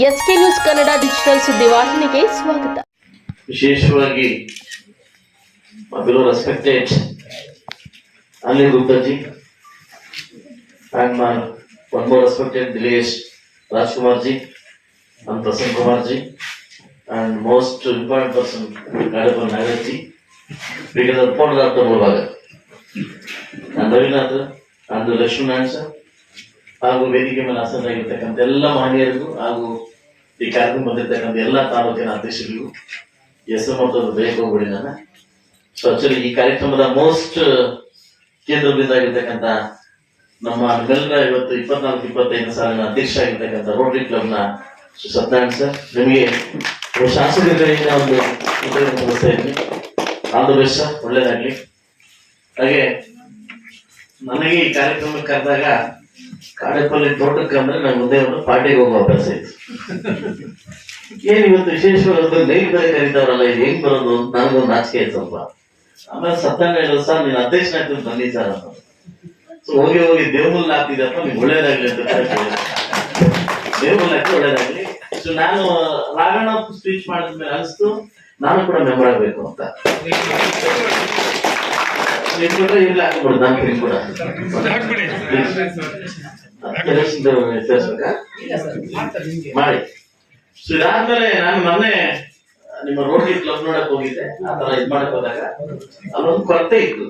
S K news Kannada digital ಸುದ್ದಿವಾಹಿನಿಗೆ ಸ್ವಾಗತ ವಿಶೇಷವಾಗಿ below respected Anil Guptaji my one more respected Dilesh Rajkumar ji and Prasann Kumar ji and most important person Gadapur Nagaraj ji because of Pond Dr. Mulbaga and Ravinath and Lakshminarayana sir ಹಾಗೂ ವೇದಿಕೆ ಮೇಲೆ ಆಸನರಾಗಿರ್ತಕ್ಕಂಥ ಎಲ್ಲ ಮಹನೀಯರಿಗೂ ಹಾಗೂ ಈ ಕಾರ್ಯಕ್ರಮ ಬಂದಿರತಕ್ಕಂಥ ಎಲ್ಲ ತಾಲೂಕಿನ ಅಧ್ಯಕ್ಷರಿಗೂ ಹೆಸರು ಮತ್ತು ಬೇಕೋಗಿ ನಾನು. ಸೊ ಆಕ್ಚುಲಿ ಈ ಕಾರ್ಯಕ್ರಮದ ಮೋಸ್ಟ್ ಕೇಂದ್ರ ಬಿಂದಾಗಿರ್ತಕ್ಕಂಥ ನಮ್ಮ ನಮ್ಮೆಲ್ಲರ ಇವತ್ತು ಇಪ್ಪತ್ನಾಲ್ಕು, ಇಪ್ಪತ್ತೈದು ಸಾಲಿನ ಅಧ್ಯಕ್ಷ ಆಗಿರ್ತಕ್ಕಂಥ ರೋಟರಿ ಕ್ಲಬ್ನ ಶ್ರೀ ಸತ್ಯನಾರಾಯಣ ಸರ್ ನಿಮಗೆ ಶಾಸಕರಿಂದ ಶಾಸಕರ ಒಂದು ಇದ್ದೀನಿ. ಆಲ್ ದ ಬೆಸ್ಟ್ ಸರ್ ಒಳ್ಳೇದಾಗ್ಲಿ. ಹಾಗೆ, ನನಗೆ ಈ ಕಾರ್ಯಕ್ರಮಕ್ಕೆ ಕರೆದಾಗ ಕಾಡೇಪಲ್ಲಿ ತೋಟಕ್ಕೆ ಅಂದ್ರೆ ನಾನು ಮುಂದೆ ಒಂದು ಪಾರ್ಟಿಗೆ ಹೋಗೋ ಅಭ್ಯಾಸ ಇತ್ತು. ಏನ್ ಇವತ್ತು ವಿಶೇಷವಾದ ನೈಟ್ ಬೇರೆ ಇದು ಹೆಂಗ್ ಬರೋದು ಅಂತ ನನಗೊಂದು ನಾಚಿಕೆ ಆಯ್ತು ಸ್ವಲ್ಪ. ಆಮೇಲೆ ಸತ್ತಾನ ಹೇಳಿದ್ರು ಸರ್, ನೀನ್ ಅಧ್ಯಕ್ಷನ ಆಗ್ತೀನಿ ಬನ್ನಿ ಸರ್ ಅಂತ. ಸೊ ಹೋಗಿ ಹೋಗಿ ದೇವಮೂಲ್ ಹಾಕ್ತಿದ್ದಪ್ಪ ನಿಮ್ಗೆ ಒಳ್ಳೇದಾಗ್ಲಿ ಅಂತ ದೇವಮೂಲ್ ಹಾಕಿ ಒಳ್ಳೇದಾಗ್ಲಿ. ಸೊ ನಾನು ರಾಗಣ ಸ್ಪೀಚ್ ಮಾಡಿದ್ಮೇಲೆ ಅನಿಸ್ತು, ನಾನು ಕೂಡ ಮೆಂಬರ್ ಆಗ್ಬೇಕು ಅಂತ. ಹಾಕ್ಬಿಡು ನಾನು ಕೂಡ. ಮಾಡಿ. ಸೊ ಇದಾದ್ಮೇಲೆ ನಾನು ಮೊನ್ನೆ ನಿಮ್ಮ ರೋಡ್ ಕ್ಲಬ್ ನೋಡಕ್ ಹೋಗಿದ್ದೆ ಆ ತರ ಇದ್ ಮಾಡಕ್ ಹೋದಾಗ ಅಲ್ಲೊಂದು ಕೊರತೆ ಇತ್ತು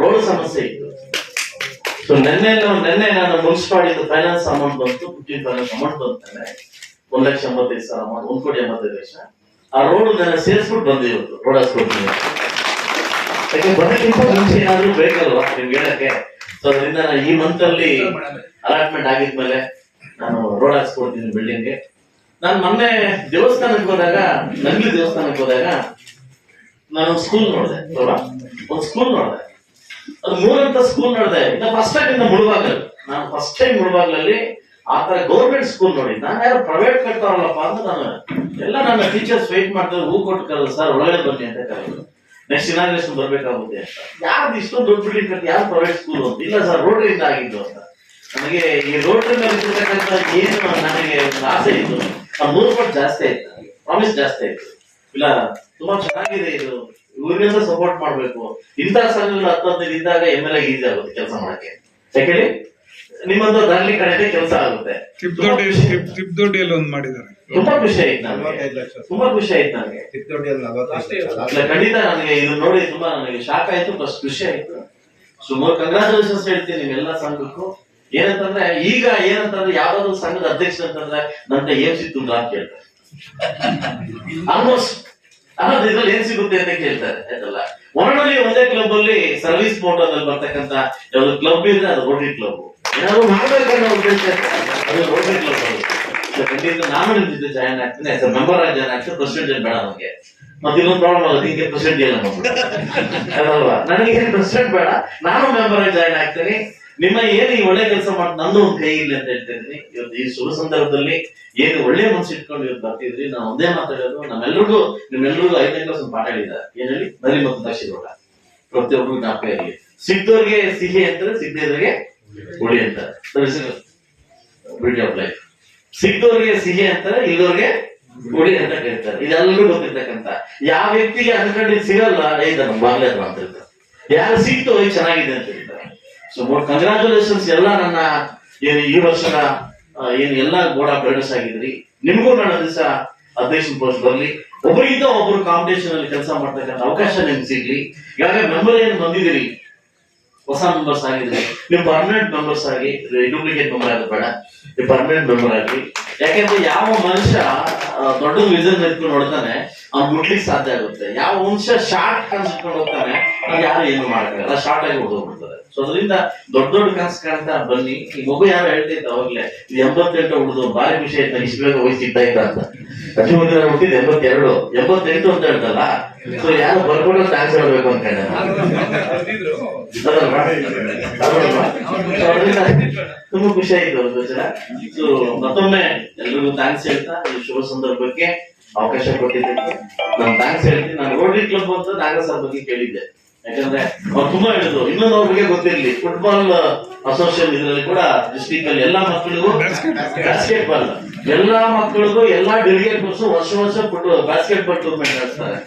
ರೋಡ್ ಸಮಸ್ಯೆ ಇತ್ತು. ಸೊ ನಿನ್ನೆ ನೆನ್ನೆ ನಿನ್ನೆ ನಾನು ಮುನ್ಸಿಪಾಲಿಟಿ ಫೈನಾನ್ಸ್ ಅಮೌಂಟ್ ಬಂತು ಫಿಫ್ಟೀನ್ ಫೈನಾನ್ಸ್ ಅಮೌಂಟ್ ಬಂತಾನೆ ಒಂದ್ ಲಕ್ಷ ಎಂಬತ್ತೈದು ಸಾವಿರ ಅಮೌಂಟ್ ಒಂದ್ ಕೋಟಿ ಎಂಬತ್ತೈದು ಲಕ್ಷ. ಆ ರೋಡ್ ನನ್ನ ಸೇರಿಸ್ಬಿಟ್ಟು ಬಂದೆ ಇವತ್ತು ರೋಡ್ ಹಾಸ್ಕೊಡ್ತೀನಿ ಯಾಕೆ ಬರೋಕ್ಕಿಂತ ಮುಂಚೆ ಏನಾದ್ರು ಬೇಕಲ್ವಾ ನಿಮ್ಗೆ ಹೇಳಕ್ಕೆ? ಸೊ ಅದರಿಂದ ಈ ಮಂತ್ ಅಲ್ಲಿ ಅಲಾಟ್ಮೆಂಟ್ ಆಗಿದ್ಮೇಲೆ ನಾನು ರೋಡ್ ಹಾಕ್ಸ್ಕೊಡ್ತೀನಿ ಬಿಲ್ಡಿಂಗ್ಗೆ ನಾನು ಮೊನ್ನೆ ದೇವಸ್ಥಾನಕ್ಕೆ ಹೋದಾಗ ನಂಗ್ಲಿ ದೇವಸ್ಥಾನಕ್ಕೆ ಹೋದಾಗ ನಾನು ಸ್ಕೂಲ್ ನೋಡಿದೆ ಅಲ್ವಾ? ಒಂದು ಸ್ಕೂಲ್ ನೋಡಿದೆ. ಅದು ಮೂರಂತ ಸ್ಕೂಲ್ ನೋಡಿದೆ. ಇನ್ನ ಫಸ್ಟ್ ಟೈಮ್ ಇಂದ ಮುಳುಬಾಗಲ್ ನಾನು ಫಸ್ಟ್ ಟೈಮ್ ಮುಳುಬಾಗ್ಲಲ್ಲಿ ಆ ತರ ಗೌರ್ಮೆಂಟ್ ಸ್ಕೂಲ್ ನೋಡಿ. ನಾನು ಯಾರು ಪ್ರೈವೇಟ್ ಕಟ್ತಾರಲ್ಲಪ್ಪ ಅಂತ ನಾನು ಎಲ್ಲ ನನ್ನ ಟೀಚರ್ಸ್ ವೆಯ್ಟ್ ಮಾಡ್ತಾರೆ ಹೂ ಕೊಟ್ಟು ಕರೆದು ಸರ್ ಒಳಗಡೆ ಬನ್ನಿ ಅಂತ ಕರೆದು ನೆಕ್ಸ್ಟ್ ಇನಾಗ್ರೇಷನ್ ಬರ್ಬೇಕಾಗುತ್ತೆ ಅಂತ. ಯಾವ್ದು ಇಷ್ಟೊಂದು ದೊಡ್ಡ ಬಿಲ್ಡಿಂಗ್ ಕಟ್ಟಿ ಯಾರು ಪ್ರೈವೇಟ್ ಸ್ಕೂಲ್ ಅಂತ? ಇಲ್ಲ ಸರ್ ರೋಡ್ರಿಂದ ಆಗಿದ್ದು ಅಂತ. ನನಗೆ ಈ ರೋಡ್ ಮೇಲೆ ಇರ್ತಕ್ಕಂಥ ಏನು ನನಗೆ ಆಸೆ ಇತ್ತು. ಆ ಮೂರು ಪಟ್ಟು ಜಾಸ್ತಿ ಆಯ್ತು ನನಗೆ ಪ್ರಾಮಿಸ್ ಜಾಸ್ತಿ ಆಯ್ತು. ಇಲ್ಲ, ತುಂಬಾ ಚೆನ್ನಾಗಿದೆ ಇದು. ಇವ್ರಿಗೆಲ್ಲ ಸಪೋರ್ಟ್ ಮಾಡ್ಬೇಕು. ಇಂಥ ಸಂಘಗಳು ಹದಿನೈದು ಇದ್ದಾಗ ಎಂ ಎಲ್ ಈಸಿ ಆಗುತ್ತೆ ಕೆಲಸ ಮಾಡಕ್ಕೆ. ಯಾಕೇಳಿ ನಿಮ್ಮೊಂದು ದಾರಿ ಕಡೆ ಕೆಲಸ ಆಗುತ್ತೆ. ತುಂಬಾ ತಿಪ್ದೊಡ್ಡಿ ಖುಷಿ- ತಿಪ್ದೊಡ್ಡಿಯಲ್ಲಿ ಒಂದು ಮಾಡಿದ್ದಾರೆ. ತುಂಬಾ ಖುಷಿ ಆಯ್ತು ನನಗೆ. ಲಕ್ಷ. ತುಂಬಾ ಖುಷಿ ಆಯ್ತು ನನಗೆ. ಇಲ್ಲ ಖಂಡಿತ ನನಗೆ ಇದು ನೋಡಿ ತುಂಬಾ ನನಗೆ ಶಾಕ್ ಆಯ್ತು ಪ್ಲಸ್ ಖುಷಿ ಆಯ್ತು. ಸುಮಾರು ಕಂಗ್ರಾಚುಲೇಷನ್ಸ್ ಹೇಳ್ತೀನಿ ನಿಮ್ಮೆಲ್ಲ ಸಂಘಕ್ಕೂ. ಏನಂತಂದ್ರೆ ಈಗ ಏನಂತಂದ್ರೆ ಯಾವ್ದಾದ್ರು ಸಂಘದ ಅಧ್ಯಕ್ಷ ಅಂತಂದ್ರೆ ನಂತ ಏನ್ ಸಿಕ್ತು ಅಂತ ಕೇಳ್ತಾರೆ. ಆಲ್ಮೋಸ್ಟ್ ಅನ್ನೋದು ಇದ್ರಲ್ಲಿ ಏನ್ ಸಿಗುತ್ತೆ ಅಂತ ಕೇಳ್ತಾರೆ ಆಯ್ತಲ್ಲ? ಒನ್ನೊಂದಲ್ಲಿ ಒಂದೇ ಕ್ಲಬ್ ಅಲ್ಲಿ ಸರ್ವಿಸ್ ಮೋಟೋದಲ್ಲಿ ಬರ್ತಕ್ಕಂತ ಯಾವ್ದು ಕ್ಲಬ್ ಇದ್ರೆ ಅದು ರೋಟರಿ ಕ್ಲಬ್ ಏನಾದ್ರು ಮಾಡ್ಬೇಕನ್ನೋ ಉದ್ದೇಶ ಅದು ಅದು So, ಖಂಡಿತ ನಾನು ಜೊತೆ ಜಾಯ್ನ್ ಆಗ್ತೀನಿ. ಆಸ್ ಮೆಂಬರ್ ಆಗಿ ಜಾಯ್ನ್ ಆಗ್ತೀನಿ. ಪ್ರೆಸಿಡೆಂಟ್ ಬೇಡ ನನಗೆ ಮತ್ತೆ ಇನ್ನೊಂದು ಪ್ರಾಬ್ಲಮ್ ಆಗುತ್ತೆ. ಹಿಂಗೆ ಪ್ರೆಸಿಡೆಂಟ್ ನಮ್ಗೆ. ಅದಲ್ವಾ? ನನಗೆ ಪ್ರೆಸಿಡೆಂಟ್ ಬೇಡ. ನಾನು ಮೆಂಬರ್ ಆಗಿ ಜಾಯ್ನ್ ಆಗ್ತೀನಿ. ನಿಮ್ಮ ಏನು ಈ ಒಳ್ಳೆ ಕೆಲಸ ಮಾಡಿ ನಂದು ಒಂದು ಕೈ ಇಲ್ಲ ಅಂತ ಹೇಳ್ತಿದ್ದೀನಿ ಇವತ್ತು ಈ ಶುಭ ಸಂದರ್ಭದಲ್ಲಿ ಏನು ಒಳ್ಳೆ ಮನಸ್ಸು ಇಟ್ಕೊಂಡು ಇವತ್ತು ಬರ್ತಿದ್ರಿ ನಾನು ಒಂದೇ ಮಾತಾಡೋದು. ನಮ್ಮೆಲ್ರಿಗೂ ನಿಮ್ಮೆಲ್ರಿಗೂ ಐದನೇ ಕ್ಲಾಸ್ ಒಂದು ಪಾಠ ಹೇಳಿದ್ದಾರೆ. ಏನ್ ಹೇಳಿ? ನರಿ ಮತ್ತು ದಕ್ಷಿಣ ಪ್ರತಿಯೊಬ್ಬರಿಗೂ ಜ್ಞಾಪಕ ಇರಲಿ ಸಿದ್ದವ್ರಿಗೆ ಸಿಹಿ ಅಂತಾರೆ ಸಿದ್ಧರಿಗೆ ಹುಳಿ ಅಂತ. ಬ್ಯೂಟಿ ಆಫ್ ಲೈಫ್ ಸಿಹಿ ಅಂತಾರೆ ಇಲ್ಲದವ್ರಿಗೆ ಹುಳಿ ಅಂತ ಕರೀತಾರೆ. ಇದೆಲ್ಲರೂ ಗೊತ್ತಿರ್ತಕ್ಕಂತ ಯಾವ ವ್ಯಕ್ತಿಗೆ ಅನ್ಕೊಂಡಿದ್ ಸಿಗಲ್ಲ, ಏ ನಮ್ಮ ಅಂತ ಇರ್ತಾರೆ. ಯಾರು ಸಿಕ್ತು ಚೆನ್ನಾಗಿದೆ ಅಂತ ಹೇಳ್ತಾರೆ ಸೊ ಕಂಗ್ರಾಚುಲೇಷನ್ಸ್ ಎಲ್ಲ ನನ್ನ ಏನು ಈ ವರ್ಷದ ಏನ್ ಎಲ್ಲ ಗೋಡ ಪ್ರೇಡಸ್ ಆಗಿದ್ರಿ. ನಿಮಗೂ ನನ್ನ ದಿವಸ ಅಧ್ಯಕ್ಷ ಪೋಸ್ಟ್ ಬರ್ಲಿ. ಒಬ್ಬರಿಗಿಂತ ಒಬ್ರು ಕಾಂಪಿಟೇಷನ್ ಅಲ್ಲಿ ಕೆಲಸ ಮಾಡ್ತಕ್ಕಂಥ ಅವಕಾಶ ನಿಮ್ಗೆ ಸಿಗ್ಲಿ. ಈಗಾಗಲೇ ಮೆಂಬರ್ ಏನು ಬಂದಿದ್ದೀರಿ? ಹೊಸ ಮೆಂಬರ್ಸ್ ಆಗಿದ್ರೆ. ನೀವು ಪರ್ಮನೆಂಟ್ ಮೆಂಬರ್ಸ್ ಆಗಿ ಡೂಪ್ಲಿಕೇಟ್ ಮೆಂಬರ್ ಆಗಿ ಬೇಡ. ನೀವು ಪರ್ಮನೆಂಟ್ ಮೆಂಬರ್ ಆಗಿ. ಯಾಕೆಂದ್ರೆ ಯಾವ ಮನುಷ್ಯ ದೊಡ್ಡ ವಿಜನ್ ಎತ್ಕೊಂಡು ನೋಡ್ತಾನೆ ಅವ್ನು ಮುಟ್ಲಿಕ್ಕೆ ಸಾಧ್ಯ ಆಗುತ್ತೆ. ಯಾವ ಮನುಷ್ಯ ಶಾರ್ಟ್ ಕನ್ಸ್ಕೊಂಡು ಹೋಗ್ತಾನೆ ಅದು ಯಾರು ಏನು ಮಾಡಕ್ಕಾಗಲ್ಲ. ಶಾರ್ಟ್ ಆಗಿ ಹೊಡೆದೋಗ್ಬಿಡ್ತಾರೆ ಸೊ ಅದರಿಂದ ದೊಡ್ಡ ದೊಡ್ಡ ಕನಸು ಕಾಣ್ತಾ ಬನ್ನಿ. ಈ ಮಗು ಯಾರು ಹೇಳ್ತಿದ್ದ ಅವಾಗ್ಲೇ ಎಂಬತ್ತೆಂಟು ಹುಡುದು ಭಾರಿ ವಿಷಯ ಆಯ್ತು ಇಷ್ಟು ಬೇಗ ಇದ್ದಾಯ್ತಾ ಅಂತ. ಲಕ್ಷ್ಮೀ ಹುಟ್ಟಿದ ಎಂಬತ್ತೆರಡು. ಎಂಬತ್ತೆಂಟು ಅಂತ ಹೇಳ್ತಲ್ಲ ಸೊ ಯಾರು ಬರ್ಕೊಂಡು ಟ್ಯಾಕ್ಸ್ ಹೇಳ್ಬೇಕು ಅಂತ ತುಂಬಾ ಖುಷಿ ಆಯ್ತು ಒಂದು ಜನ ಸೊ ಮತ್ತೊಮ್ಮೆ ಎಲ್ರಿಗೂ ಥ್ಯಾಂಕ್ಸ್ ಹೇಳ್ತಾ, ಈ ಶುಭ ಸಂದರ್ಭಕ್ಕೆ ಅವಕಾಶ ಕೊಟ್ಟಿದ್ದಕ್ಕೆ. ನಾನು ಥ್ಯಾಂಕ್ಸ್ ಹೇಳ್ತೀನಿ. ನಾನು ರೋಟರಿ ಕ್ಲಬ್ ಅಂತ ನಾಗರ ಸರ್ ಬಗ್ಗೆ ಕೇಳಿದ್ದೆ. ಯಾಕಂದ್ರೆ ಅವ್ರು ತುಂಬಾ ಹೇಳಿದ್ರು ಇನ್ನೊಂದು ಅವ್ರಿಗೆ ಗೊತ್ತಿರ್ಲಿ ಫುಟ್ಬಾಲ್ ಅಸೋಸಿಯೇಷನ್ ಇದರಲ್ಲಿ ಕೂಡ ಡಿಸ್ಟಿಕ್ ಅಲ್ಲಿ ಎಲ್ಲಾ ಮಕ್ಕಳಿಗೂ. ಬಾಸ್ಕೆಟ್ ಬಾಲ್ ಎಲ್ಲಾ ಮಕ್ಕಳಿಗೂ ಎಲ್ಲಾ ಡೆಲಿಗೇಟ್ ವರ್ಷ ವರ್ಷ ಬಾಸ್ಕೆಟ್ ಬಾಲ್ ಟೂರ್ನಮೆಂಟ್ ನಡೆಸ್ತಾರೆ.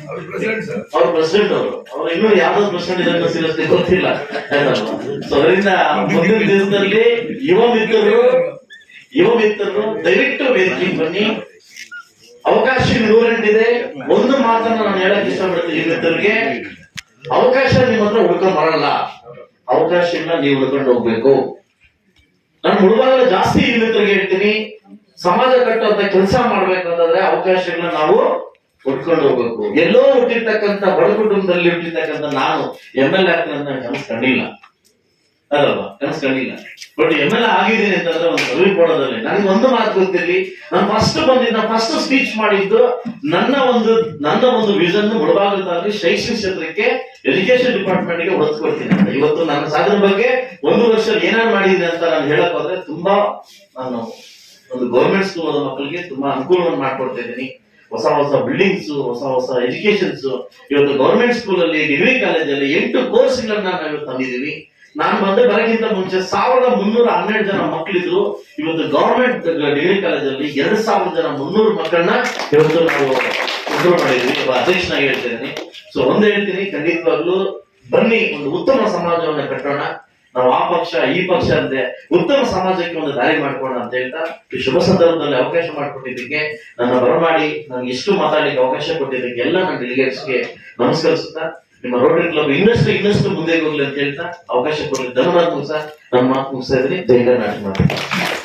ಅವ್ರು ಪ್ರೆಸಿಡೆಂಟ್ ಅವ್ರ ಅವರು. ಇನ್ನೂ ಯಾವ್ದು ಪ್ರೆಸಿಡೆಂಟ್ ಇದನ್ನ ಸಿಗುತ್ತೆ ಗೊತ್ತಿಲ್ಲ. ಸೊ ಅದರಿಂದ ಮುಂದಿನ ದಿವಸದಲ್ಲಿ ಯುವ ಮಿತ್ರರು ಯುವ ಮಿತ್ರರು ದಯವಿಟ್ಟು ವೇದಿಕೆ ಬನ್ನಿ. ಅವಕಾಶ ನೂರೆಂಟಿದೆ ಒಂದು ಮಾತನ್ನು ನಾನು ಹೇಳಕ್ ಇಷ್ಟಪಡ್ತೀನಿ ಈ ಮಿತ್ರರಿಗೆ. ಅವಕಾಶ ನಿಮ್ಮ ಹತ್ರ ಹುಡ್ಕೊಂಡ್ ಬರಲ್ಲ. ಅವಕಾಶಗಳನ್ನ ನೀವು ಹುಡ್ಕೊಂಡು ಹೋಗ್ಬೇಕು. ನಾನು ಹುಡುಗರೆಲ್ಲ ಜಾಸ್ತಿ ಮಿತ್ರರಿಗೆ ಹೇಳ್ತೀನಿ ಸಮಾಜ ಕಟ್ಟುವಂತ ಕೆಲಸ ಮಾಡ್ಬೇಕಂತಂದ್ರೆ ಅವಕಾಶಗಳನ್ನ ನಾವು ಹುಡ್ಕೊಂಡು ಹೋಗ್ಬೇಕು. ಎಲ್ಲೋ ಹುಟ್ಟಿರ್ತಕ್ಕಂಥ ಬಡ ಕುಟುಂಬದಲ್ಲಿ ಹುಟ್ಟಿರ್ತಕ್ಕಂಥ ನಾನು ಎಂ ಎಲ್ ಕನಸು ಕಂಡಿಲ್ಲ ಅದಲ್ವಾ ಕನಸು ಕಂಡಿಲ್ಲ. ಬಟ್ ಎಂ ಎಲ್ ಆಗಿದ್ದೀನಿ ಅಂತಂದ್ರೆ ಒಂದು ಸರ್ವಿ ಕೊಡೋದ್ರಲ್ಲಿ. ನನಗೆ ಒಂದು ಮಾತು ಗೊತ್ತಿರಲಿ. ನಾನು ಫಸ್ಟ್ ಬಂದಿದ್ದ ಫಸ್ಟ್ ಸ್ಪೀಚ್ ಮಾಡಿದ್ದು ನನ್ನ ಒಂದು ನನ್ನ ಒಂದು ವಿಷನ್ ಮುಳಬಾಗದಲ್ಲಿ ಶೈಕ್ಷಣಿಕ ಕ್ಷೇತ್ರಕ್ಕೆ ಎಜುಕೇಶನ್ ಡಿಪಾರ್ಟ್ಮೆಂಟ್ಗೆ ಒತ್ತು ಕೊಡ್ತೀನಿ ಅಂತ. ಇವತ್ತು ನನ್ನ ಸಾಧನೆ ಬಗ್ಗೆ ಒಂದು ವರ್ಷ ಏನಾದ್ರು ಮಾಡಿದ್ದೀನಿ ಅಂತ ನಾನು ಹೇಳಕ್ ಹೋದ್ರೆ ತುಂಬಾ ನಾನು ಒಂದು ಗೌರ್ಮೆಂಟ್ ಸ್ಕೂಲ್ ಮಕ್ಕಳಿಗೆ ತುಂಬಾ ಅನುಕೂಲವನ್ನು ಮಾಡ್ಕೊಡ್ತಾ ಇದ್ದೀನಿ ಹೊಸ ಹೊಸ ಬಿಲ್ಡಿಂಗ್ಸ್ ಹೊಸ ಹೊಸ ಎಜುಕೇಶನ್ಸ್ ಇವತ್ತು ಗೌರ್ಮೆಂಟ್ ಸ್ಕೂಲ್ ಅಲ್ಲಿ ಡಿಗ್ರಿ ಕಾಲೇಜಲ್ಲಿ ಎಂಟು ಕೋರ್ಸ್ಗಳನ್ನ ನಾವು ತಂದಿದ್ದೀವಿ. ನಾನು ಮತ್ತೆ ಬರೋಕ್ಕಿಂತ ಮುಂಚೆ ಸಾವಿರದ ಮುನ್ನೂರ ಹನ್ನೆರಡು ಜನ ಮಕ್ಕಳಿದ್ರು. ಇವತ್ತು ಗವರ್ಮೆಂಟ್ ಡಿಗ್ರಿ ಕಾಲೇಜಲ್ಲಿ ಎರಡ್ ಸಾವಿರ ಜನ ಮುನ್ನೂರು ಮಕ್ಕಳನ್ನ ಇವತ್ತು ನಾವು ಇಂಪ್ರೂವ್ ಮಾಡಿದ್ವಿ. ಒಬ್ಬ ಅಧ್ಯಕ್ಷನಾಗಿ ಹೇಳ್ತಿದ್ದೀನಿ. ಸೊ ಒಂದ್ ಹೇಳ್ತೀನಿ, ಖಂಡಿತವಾಗ್ಲೂ ಬನ್ನಿ, ಒಂದು ಉತ್ತಮ ಸಮಾಜವನ್ನ ಕಟ್ಟೋಣ. ನಾವು ಆ ಪಕ್ಷ, ಈ ಪಕ್ಷ ಅಂತೆ, ಉತ್ತಮ ಸಮಾಜಕ್ಕೆ ಒಂದು ದಾರಿ ಮಾಡ್ಕೋಣ ಅಂತ ಹೇಳ್ತಾ ಈ ಶುಭ ಸಂದರ್ಭದಲ್ಲಿ ಅವಕಾಶ ಮಾಡಿಕೊಟ್ಟಿದ್ದಕ್ಕೆ ನನ್ನ ಬರಮಾಡಿ, ನನ್ಗೆ ಇಷ್ಟು ಮಾತಾಡಲಿಕ್ಕೆ ಅವಕಾಶ ಕೊಟ್ಟಿದ್ದಕ್ಕೆ ಎಲ್ಲ ನನ್ನ ಡೆಲಿಗೇಟ್ಸ್ಗೆ ನಮಸ್ಕರಿಸುತ್ತಾ ನಿಮ್ಮ ರೋಟರಿ ಕ್ಲಬ್ ಇನ್ನಷ್ಟು ಇನ್ನಷ್ಟು ಮುಂದೆ ಹೋಗ್ಲಿ ಅಂತ ಹೇಳ್ತಾ ಅವಕಾಶ ಕೊಡಲಿ ಧನ್ಯವಾದ ಸರ್ ನಮ್ಮ ಮಾತು ಮುಗಿಸಿದ್ರೆ ಇದ್ದೀನಿ ನಾಟಕ